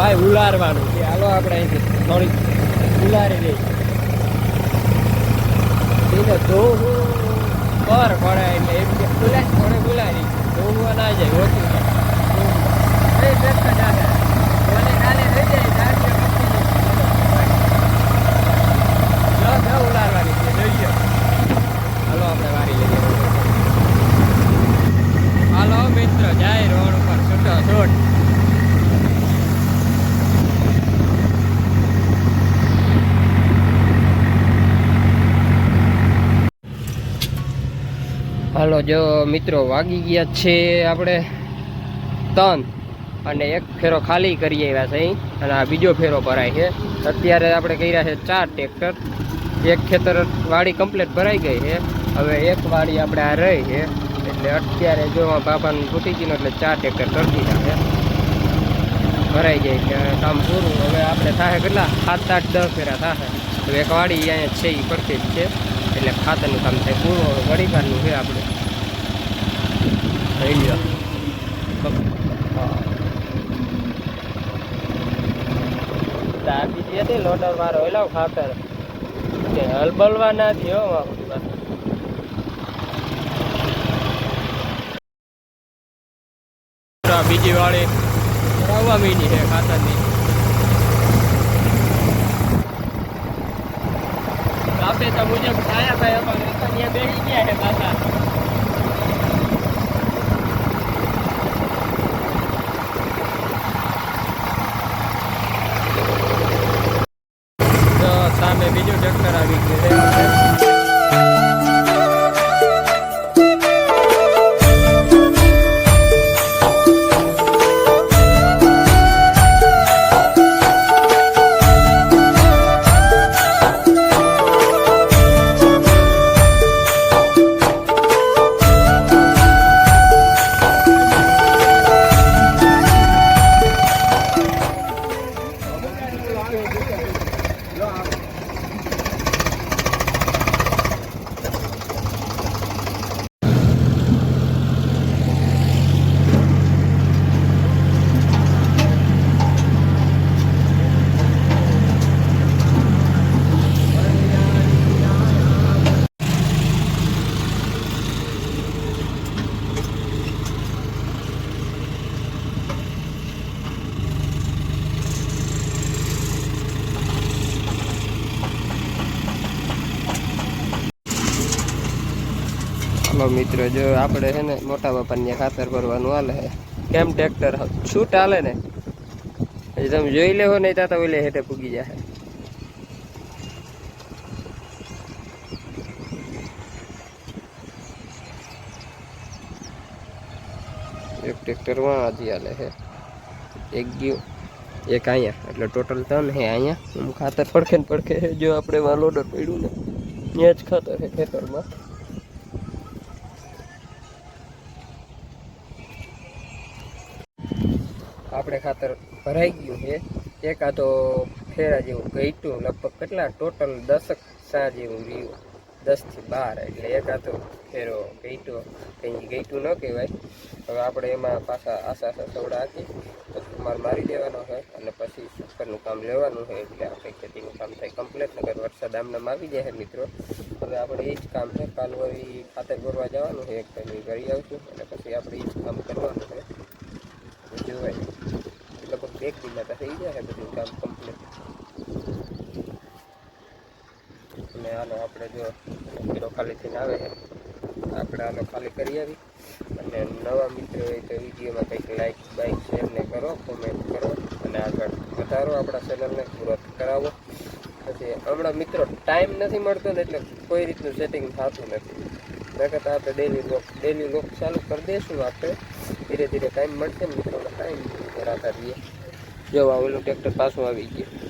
ઉલારવાનું. છે હાલો આપણે અહીંથી થોડીક ઉલારી દઈએ એને ધોવું પર પડે એટલે એમ કે ઉલા થોડે ઉલારી. ધોવું ના જાય, ઓછું થાય એ ટ્રેક્ટર જાગે મને કાલે થઈ જાય ચારસો પચીસ ન ઉલારવાની છે જોઈએ હાલો આપણે વારી લઈએ હાલો મિત્ર જાય રોડ ઉપર છૂટો છૂટ હાલો જો મિત્રો વાગી ગયા છે આપણે ત્રણ અને એક ફેરો ખાલી કરી આવ્યા છે અને આ બીજો ફેરો ભરાય છે. અત્યારે આપણે કર્યા છે ચાર ટ્રેક્ટર. એક ખેતર વાડી કમ્પ્લીટ ભરાઈ ગઈ છે. હવે એક વાડી આપણે આ રહી છે. એટલે અત્યારે જો બાપાને ફૂટી ગયું એટલે ચાર ટ્રેક્ટર કરી દીધા ભરાઈ જાય છે. કામ પૂરું. હવે આપણે થાય કેટલા? સાત, આઠ, દસ ફેરા થાય તો એક વાડી અહીંયા છે એ પડતી જ છે. એટલે ખાતરનું કામ થાય પૂરું. હવે ગળીકારનું છે આપણે. થઈ હતી લોટર મારો એલો ખાતર. કે હલબલવા ના થયો આપણી પાસે બીજી વાળી આવવા મહિની છે ખાતરની. આપે તો મુજબ ખાયા ભાઈ અમારે બેસી ગયા છે પાછા તો સામે બીજું ટ્રેક્ટર આવી ગયું હલો મિત્રો, જો આપણે છે ને મોટા બાપાને ખાતર ભરવાનું હાલે છે. કેમ ટ્રેક્ટર છૂટ હાલે ને? હજી તમે જોઈ લેવો નહીં ત્યાં તો ઓલે હેઠે પૂગી જાય એક ટ્રેક્ટરમાં આજી હાલે છે. એક ગયું, એક અહીંયા એટલે ટોટલ ત્રણ હે અહીંયા ખાતર પડખે ને પડખે જો આપણે માં લોડર પડ્યું ને, ત્યાં જ ખાતર છે ખેતરમાં. આપણે ખાતર ભરાઈ ગયું છે. એક આધો ફેરા જેવું ઘટ્યું, લગભગ કેટલા? ટોટલ દસક સા જેવું રહ્યું. દસથી બાર, એટલે એક આતો ફેરો ગઈતો કંઈ ગઈતું ન કહેવાય. હવે આપણે એમાં પાછા આશા આશા સવડા હાકી પછી માર મારી દેવાનો છે અને પછી સુકરનું કામ લેવાનું છે, એટલે આપણે ખેતીનું કામ થાય કમ્પ્લીટ નગર વરસાદ આમનામ આવી જાય મિત્રો. હવે આપણે એ જ કામ છે, કાલ વળી ખાતર ભરવા જવાનું છે, એક કરી આવશું અને પછી આપણે એ જ કામ કરવાનું છે. જોવાય લગભગ એક દિનમાં તો થઈ છે બધું કામ કમ્પ્લીટ અને આનો આપણે જો કિલો ખાલી થઈને આવે છે આપણે આનો ખાલી કરી આવી અને નવા મિત્રો હોય તો વિડીયોમાં કંઈક લાઈક બાઈક શેર ને કરો કોમેન્ટ કરો અને આગળ વધારો આપણા ચેનલને ગ્રોથ કરાવો પછી હમણાં મિત્રો ટાઈમ નથી મળતો ને એટલે કોઈ રીતનું સેટિંગ થતું નથી. નકર આપણે ડેલી લોક ડેલી લોક ચાલુ કરી દઈશું આપણે. ધીરે ધીરે ટાઈમ મળશે ને મિત્રોને ટાઈમ કરાતા રહીએ. જો આ ઓલું ટ્રેક્ટર પાછું આવી ગયું.